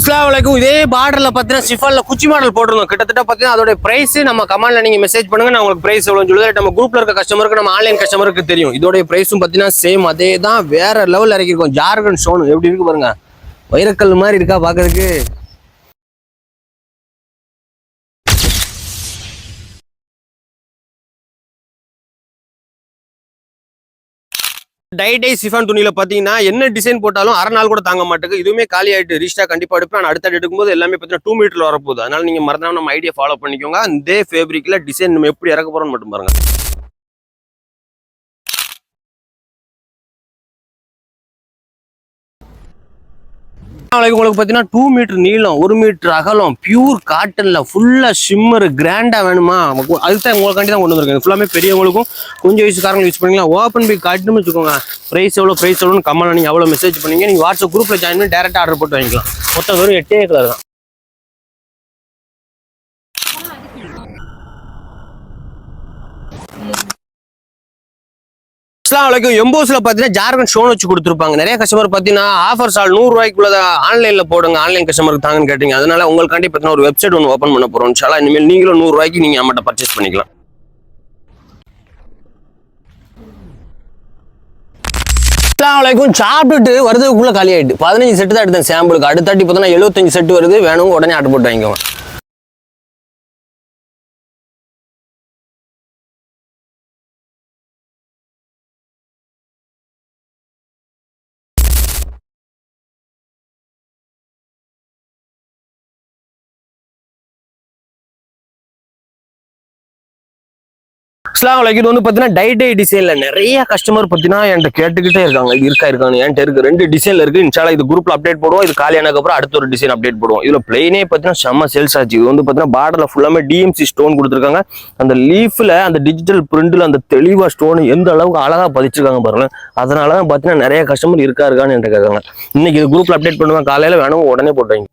அஸ்லாம் வலைக்கும் இதே பார்டரில் பார்த்தீங்கன்னா சிஃபால்ல குச்சி மாடல் போட்டிருந்தோம். கிட்டத்தட்ட பார்த்தீங்கன்னா அதோட ப்ரைஸ் நம்ம கமெண்ட்ல நீங்கள் மெசேஜ் பண்ணுங்க. நான் உங்களுக்கு ப்ரைஸ் எவ்வளோன்னு சொல்லி நம்ம குரூப்ல இருக்க கஸ்டமருக்கு நம்ம ஆன்லைன் கஸ்டமருக்கு தெரியும். இதோட ப்ரைஸும் பார்த்தீங்கன்னா சேம் அதே தான் வேற லெவலில் இறக்கிருக்கோம் ஜார்கண்ட் ஸ்டோன் எப்படி இருக்கு பாருங்க. வைரக்கல் மாதிரி இருக்கா பார்க்கறதுக்கு டைடை சிஃபான் துணியில் பார்த்தீங்கன்னா என்ன டிசைன் போட்டாலும் அரை நாள் கூட தாங்க மாட்டேங்குது. இதுவுமே காலி ஆகிட்டு ரீஸ்டாக கண்டிப்பாக எடுப்பேன். நான் அடுத்த எடுக்கும்போது எல்லாமே பார்த்தீங்கன்னா டூ மீட்டர்ல வரப்போகுது. அதனால் நீங்கள் மறந்தாம நம்ம ஐடியா ஃபாலோ பண்ணிக்கோங்க. இதே ஃபேப்ரிக்கில் டிசைன் நம்ம எப்படி இறக்க போகிறோம்னு மட்டும் பாருங்கள் நாளைக்கு உங்களுக்கு பார்த்தீங்கன்னா டூ மீட்டர் நீளம் ஒரு மீட்டர் அகலம் பியூர் காட்டன்ல ஃபுல்லா சிம்மர் கிராண்டா வேணுமா? அதுதான் அதுக்கு தான் உங்களுக்காண்டி தான் கொண்டு வந்திருக்கேன். ஃபுல்லாமே பெரியவங்களுக்கும் கொஞ்சம் வயசுக்காரங்களும் யூஸ் பண்ணிக்கலாம். ஓப்பன் பி காட்டுன்னு வச்சுக்கோங்க. ப்ரைஸ் எவ்வளோ ப்ரைஸ் எவ்வளோன்னு கமெண்ட் நீங்கள் எவ்வளோ மெசேஜ் பண்ணீங்க. நீங்கள் வாட்ஸ்அப் குரூப்பில் ஜாயின் பண்ணி டேரெக்டாக ஆர்டர் போட்டு வாங்கிக்கலாம். மொத்தம் வெறும் எட்டே கலர் தான். அஸ்லாம் வலைக்கும் எம்போஸ்ல பார்த்தீங்கன்னா ஜார்கண்ட் ஷோன் வச்சு கொடுத்துருப்பாங்க. நிறைய கஸ்டமர் பார்த்தீங்கன்னா ஆஃபர்ஸ் ஆள் நூறுரூவாய்க்குள்ள ஆன்லைனில் போடுங்க ஆன்லைன் கஸ்டமருக்கு தாங்கன்னு கேட்டீங்க. அதனால உங்களுக்காண்டி பார்த்தீங்கன்னா ஒரு வெப்சைட் ஒன்று ஓப்பன் பண்ண போறோம். இன்ஷால்லா இனிமேல் நீங்களும் நூறுரூவாய்க்கு நீங்கள் நீங்க நம்மகிட்ட பர்ச்சேஸ் பண்ணிக்கலாம். அஸ்லாம் வலைக்கும் சாப்பிட்டுட்டு வரதுக்குள்ள காலி ஆயிட்டு பதினஞ்சு செட்டு தான் எடுத்தேன் சாம்பிளுக்கு அடுத்தாட்டி பார்த்தீங்கன்னா எழுபத்தஞ்சு செட்டு வருது. வேணும் உடனே ஆட்டு போட்டு வாங்கிக்கோங்க. அஸ்லாம் இது வந்து பார்த்தீங்கன்னா டை டிசைனில் நிறைய கஸ்டமர் பார்த்தீங்கன்னா என்கிட்ட கேட்டுக்கிட்டே இருக்காங்க. இது இருக்கா இருக்காங்க என்கிட்ட இருக்கு. ரெண்டு டிசைனில் இருக்கு. இன்ஷால்லா இது குரூப்பில் அப்டேட் போடுவோம். இது காலியானதுக்கு அப்புறம் அடுத்த ஒரு டிசைன் அப்டேட் போடுவோம். இதில் பிளெயினே பார்த்தீங்கன்னா செம்ம சேல்ஸ் ஆச்சு. இது வந்து பார்த்தீங்கன்னா பாடலில் ஃபுல்லாமே டிஎம்சி ஸ்டோன் கொடுத்துருக்காங்க. அந்த லீஃப்ல அந்த டிஜிட்டல் பிரிண்டில் அந்த தெளிவாக ஸ்டோன் எந்த அளவுக்கு அழகாக பதிச்சிருக்காங்க பாருங்க. அதனால தான் பார்த்தீங்கன்னா நிறைய கஸ்டமர் இருக்கா இருக்கான்னு என்கிட்ட கேட்காங்க இன்னைக்கு இது குரூப்பில் அப்டேட் பண்ணுவேன். காலையில் வேணும் உடனே போட்டுறீங்க.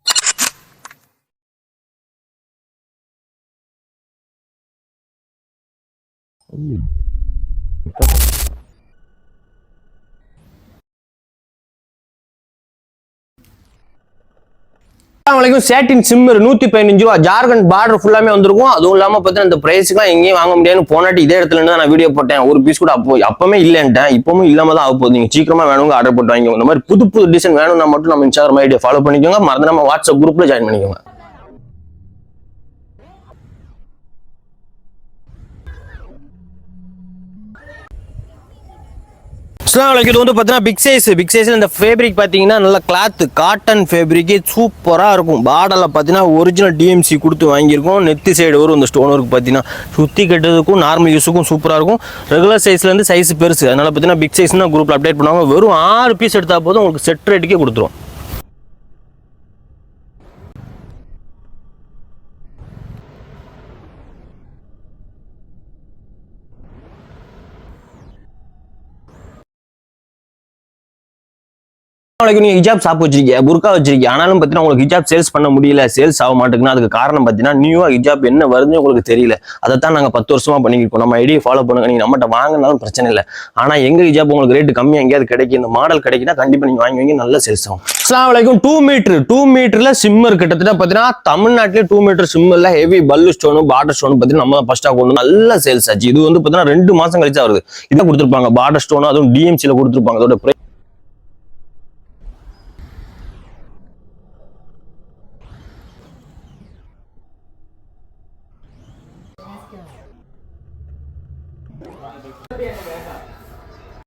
வலைக்கும் சேட்டின் சிம்மர் நூத்தி பதினஞ்சு ரூபா. ஜார்க்கண்ட் பார்டர் ஃபுல்லாமே வந்திருக்கும். அதுவும் இல்லாம பார்த்தீங்கன்னா இந்த பிரைஸ்க்குலாம் எங்கேயும் வாங்க முடியாதுன்னு போனாட்டி இதே இடத்துல இருந்து தான் நான் வீடியோ போட்டேன். ஒரு பீஸ் கூட அப்போ அப்பவுமே இல்லைன்ட்டேன். இப்பவும் இல்லாம தான் ஆக போகுது. நீங்க சீக்கிரமா வேணுங்க ஆர்டர் போட்டு வாங்கிக்கோங்க. இந்த மாதிரி புது புது டிசைன் வேணும்னா மட்டும் நம்ம இன்ஸ்டாகிராம் ஐடியா ஃபாலோ பண்ணிக்கோங்க. மறந்து நம்ம வாட்ஸ்அப் குரூப்ல ஜாயின் பண்ணிக்கோங்க. அஸ்லாம் வலைக்கும் வந்து பார்த்தீங்கன்னா பிக் சைஸ் பிக் சைஸில் இந்த ஃபேப்ரிக் பார்த்தீங்கன்னா நல்ல கிளாத்து காட்டன் ஃபேப்ரிக்கு சூப்பராக இருக்கும். பார்டரில் பார்த்தீங்கன்னா ஒரிஜினல் டிஎம்சி கொடுத்து வாங்கியிருக்கோம். நெத்தி சைடு வரும் இந்த ஸ்டோன் ஒர்க் பார்த்தீங்கன்னா. சுற்றி கட்டுறதுக்கும் நார்மல் யூஸுக்கும் சூப்பராக இருக்கும். ரெகுலர் சைஸ்லேருந்து சைஸ் பெருசு. அதனால் பார்த்தீங்கன்னா பிக் சைஸ்னால் குரூப்பில் அப்டேட் பண்ணுவாங்க. வெறும் ஆறு பீஸ் எடுத்தால் போதும் உங்களுக்கு செட் ரேட்டுக்கே கொடுத்துரும். நாளைக்கு நீங்க ஹிஜாப் ஷாப் வச்சிருக்கீங்க புர்கா வச்சிருக்கீங்க ஆனாலும் பார்த்தீங்கன்னா உங்களுக்கு ஹிஜாப் சேல்ஸ் பண்ண முடியல சேல்ஸ் ஆக மாட்டேங்குன்னா அதுக்கு காரணம் பார்த்தீங்கன்னா நியூவா ஹிஜாப் என்ன வருதுன்னு உங்களுக்கு தெரியல. அதை தான் நாங்கள் பத்து வருஷமா பண்ணிக்கிட்டு நம்ம ஐடியை ஃபாலோ பண்ணுங்க. நீங்க நம்மகிட்ட வாங்கினாலும் பிரச்சனை இல்லை. ஆனா எங்க ஹிஜாப் உங்களுக்கு ரேட்டு கம்மியா எங்கேயாவது கிடைக்கும் இந்த மாடல் கிடைக்குன்னா கண்டிப்பா நீங்க வாங்கி வாங்கி நல்ல சேல்ஸ் ஆகும். அஸ்லாம் வலைக்கும் டூ மீட்டர் டூ மீட்டர்ல சிம்மர் கிட்டத்தட்ட பார்த்தீங்கன்னா தமிழ்நாட்டிலே டூ மீட்டர் சிம்மர்ல ஹெவி பல்லு ஸ்டோனு பார்டர் ஸ்டோனு பார்த்தீங்கன்னா நம்ம தான் கொண்டு நல்ல சேல்ஸ் ஆச்சு. இது வந்து பார்த்தீங்கன்னா ரெண்டு மாசம் கழிச்சா வருது. இதை கொடுத்துருப்பாங்க. பார்டர் ஸ்டோன் அதுவும் டிஎம்சியில் கொடுத்துருப்பாங்க. அதோட 这边没有。